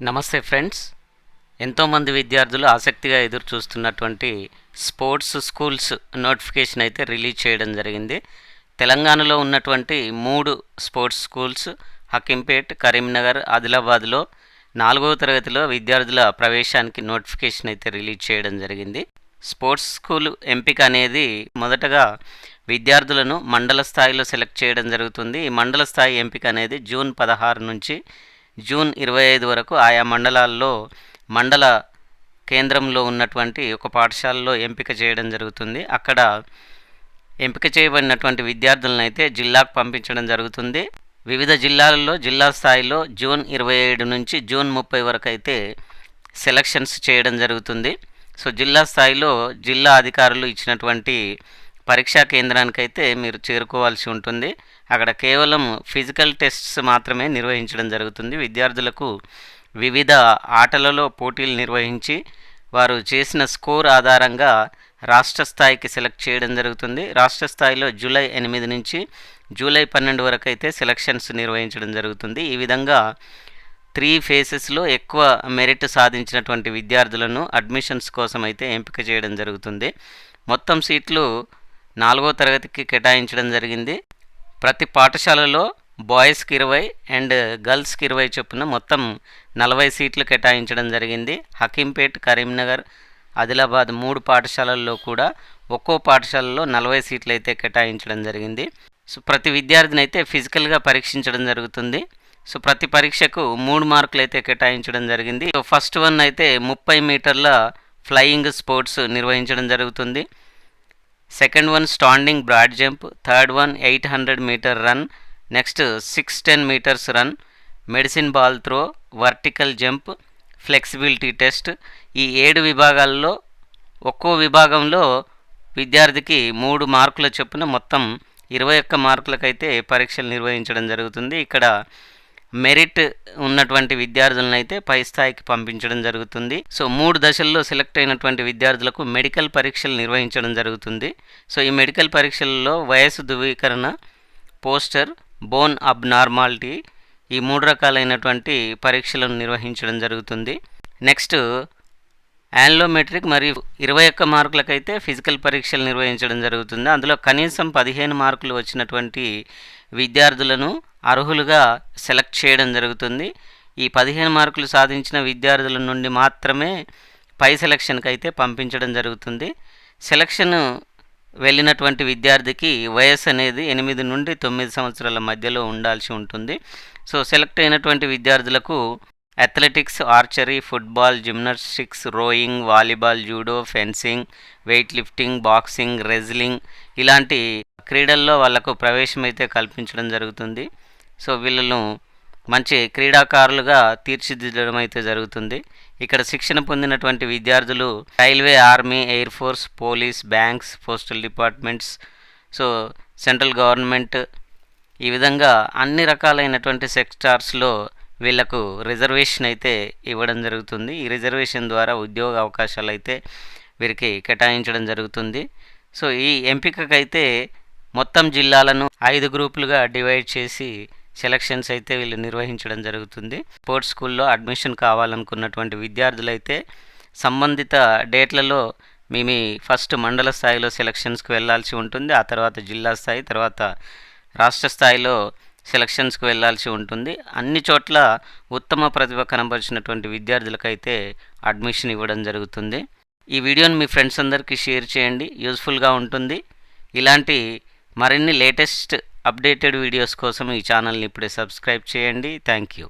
నమస్తే ఫ్రెండ్స్. ఎంతోమంది విద్యార్థులు ఆసక్తిగా ఎదురు చూస్తున్నటువంటి స్పోర్ట్స్ స్కూల్స్ నోటిఫికేషన్ అయితే రిలీజ్ చేయడం జరిగింది. తెలంగాణలో ఉన్నటువంటి మూడు స్పోర్ట్స్ స్కూల్స్ హకింపేట్ కరీంనగర్ ఆదిలాబాద్లో నాలుగవ తరగతిలో విద్యార్థుల ప్రవేశానికి నోటిఫికేషన్ అయితే రిలీజ్ చేయడం జరిగింది. స్పోర్ట్స్ స్కూల్ ఎంపిక అనేది మొదటగా విద్యార్థులను మండల స్థాయిలో సెలెక్ట్ చేయడం జరుగుతుంది. ఈ మండల స్థాయి ఎంపిక అనేది జూన్ పదహారు నుంచి జూన్ ఇరవై ఐదు వరకు ఆయా మండలాల్లో మండల కేంద్రంలో ఉన్నటువంటి ఒక పాఠశాలలో ఎంపిక చేయడం జరుగుతుంది. అక్కడ ఎంపిక చేయబడినటువంటి విద్యార్థులను అయితే జిల్లాకు పంపించడం జరుగుతుంది. వివిధ జిల్లాలలో జిల్లా స్థాయిలో జూన్ ఇరవై ఏడు నుంచి జూన్ ముప్పై వరకు అయితే సెలక్షన్స్ చేయడం జరుగుతుంది. సో జిల్లా స్థాయిలో జిల్లా అధికారులు ఇచ్చినటువంటి పరీక్షా కేంద్రానికైతే మీరు చేరుకోవాల్సి ఉంటుంది. అక్కడ కేవలం ఫిజికల్ టెస్ట్స్ మాత్రమే నిర్వహించడం జరుగుతుంది. విద్యార్థులకు వివిధ ఆటలలో పోటీలు నిర్వహించి వారు చేసిన స్కోర్ ఆధారంగా రాష్ట్ర స్థాయికి సెలెక్ట్ చేయడం జరుగుతుంది. రాష్ట్ర స్థాయిలో జూలై ఎనిమిది నుంచి జూలై పన్నెండు వరకు అయితే సెలక్షన్స్ నిర్వహించడం జరుగుతుంది. ఈ విధంగా త్రీ ఫేసెస్లో ఎక్కువ మెరిట్ సాధించినటువంటి విద్యార్థులను అడ్మిషన్స్ కోసం అయితే ఎంపిక చేయడం జరుగుతుంది. మొత్తం సీట్లు నాలుగో తరగతికి కేటాయించడం జరిగింది. ప్రతి పాఠశాలలో బాయ్స్కి ఇరవై అండ్ గర్ల్స్కి ఇరవై చొప్పున మొత్తం నలభై సీట్లు కేటాయించడం జరిగింది. హకీంపేట్ కరీంనగర్ ఆదిలాబాద్ మూడు పాఠశాలల్లో కూడా ఒక్కో పాఠశాలలో నలభై సీట్లు అయితే కేటాయించడం జరిగింది. సో ప్రతి విద్యార్థిని అయితే ఫిజికల్గా పరీక్షించడం జరుగుతుంది. సో ప్రతి పరీక్షకు మూడు మార్కులు అయితే కేటాయించడం జరిగింది. సో ఫస్ట్ వన్ అయితే ముప్పై మీటర్ల ఫ్లయింగ్ స్పోర్ట్స్ నిర్వహించడం జరుగుతుంది. Second one standing broad jump third one eight hundred metre run next six ten metres run medicine ball throw vertical jump flexibility test. ఈ ఏడు విభాగాల్లో ఒక్కో విభాగంలో విద్యార్థికి మూడు మార్కుల చొప్పున మొత్తం ఇరవై ఒక్క మార్కులకైతే పరీక్షలు నిర్వహించడం జరుగుతుంది. ఇక్కడ మెరిట్ ఉన్నటువంటి విద్యార్థులను అయితే పై స్థాయికి పంపించడం జరుగుతుంది. సో మూడు దశల్లో సెలెక్ట్ అయినటువంటి విద్యార్థులకు మెడికల్ పరీక్షలు నిర్వహించడం జరుగుతుంది. సో ఈ మెడికల్ పరీక్షలలో వయసు ధృవీకరణ పోస్టర్ బోన్ అబ్నార్మాలిటీ ఈ మూడు రకాలైనటువంటి పరీక్షలను నిర్వహించడం జరుగుతుంది. నెక్స్ట్ యాన్లోమెట్రిక్ మరియు ఇరవై ఒక్క మార్కులకైతే ఫిజికల్ పరీక్షలు నిర్వహించడం జరుగుతుంది. అందులో కనీసం పదిహేను మార్కులు వచ్చినటువంటి విద్యార్థులను అర్హులుగా సెలెక్ట్ చేయడం జరుగుతుంది. ఈ పదిహేను మార్కులు సాధించిన విద్యార్థుల నుండి మాత్రమే పై సెలక్షన్కి అయితే పంపించడం జరుగుతుంది. సెలక్షన్ వెళ్ళినటువంటి విద్యార్థికి వయసు అనేది ఎనిమిది నుండి తొమ్మిది సంవత్సరాల మధ్యలో ఉండాల్సి ఉంటుంది. సో సెలెక్ట్ అయినటువంటి విద్యార్థులకు athletics archery football gymnastics rowing volleyball judo fencing weight lifting boxing wrestling ఇలాంటి క్రీడల్లో వాళ్ళకు ప్రవేశం అయితే కల్పించడం జరుగుతుంది. సో వీళ్ళను మంచి క్రీడాకారులుగా తీర్చిదిద్దడం అయితే జరుగుతుంది. ఇక్కడ శిక్షణ పొందినటువంటి విద్యార్థులు railway army air force police banks postal departments so central government ఈ విధంగా అన్ని రకాలైనటువంటి సెక్టార్స్లో వీళ్ళకు రిజర్వేషన్ అయితే ఇవ్వడం జరుగుతుంది. ఈ రిజర్వేషన్ ద్వారా ఉద్యోగ అవకాశాలు అయితే వీరికి కేటాయించడం జరుగుతుంది. సో ఈ ఎంపికకైతే మొత్తం జిల్లాలను ఐదు గ్రూపులుగా డివైడ్ చేసి సెలక్షన్స్ అయితే వీళ్ళు నిర్వహించడం జరుగుతుంది. స్పోర్ట్స్ స్కూల్లో అడ్మిషన్ కావాలనుకున్నటువంటి విద్యార్థులైతే సంబంధిత డేట్లలో మీ మీ ఫస్ట్ మండల స్థాయిలో సెలక్షన్స్కి వెళ్ళాల్సి ఉంటుంది. ఆ తర్వాత జిల్లా స్థాయి తర్వాత రాష్ట్ర స్థాయిలో సెలక్షన్స్కి వెళ్ళాల్సి ఉంటుంది. అన్ని చోట్ల ఉత్తమ ప్రతిభ కనబరిచినటువంటి విద్యార్థులకైతే అడ్మిషన్ ఇవ్వడం జరుగుతుంది. ఈ వీడియోని మీ ఫ్రెండ్స్ అందరికీ షేర్ చేయండి. యూస్ఫుల్గా ఉంటుంది. ఇలాంటి మరిన్ని లేటెస్ట్ అప్డేటెడ్ వీడియోస్ కోసం ఈ ఛానల్ని ఇప్పుడే సబ్స్క్రైబ్ చేయండి. Thank you.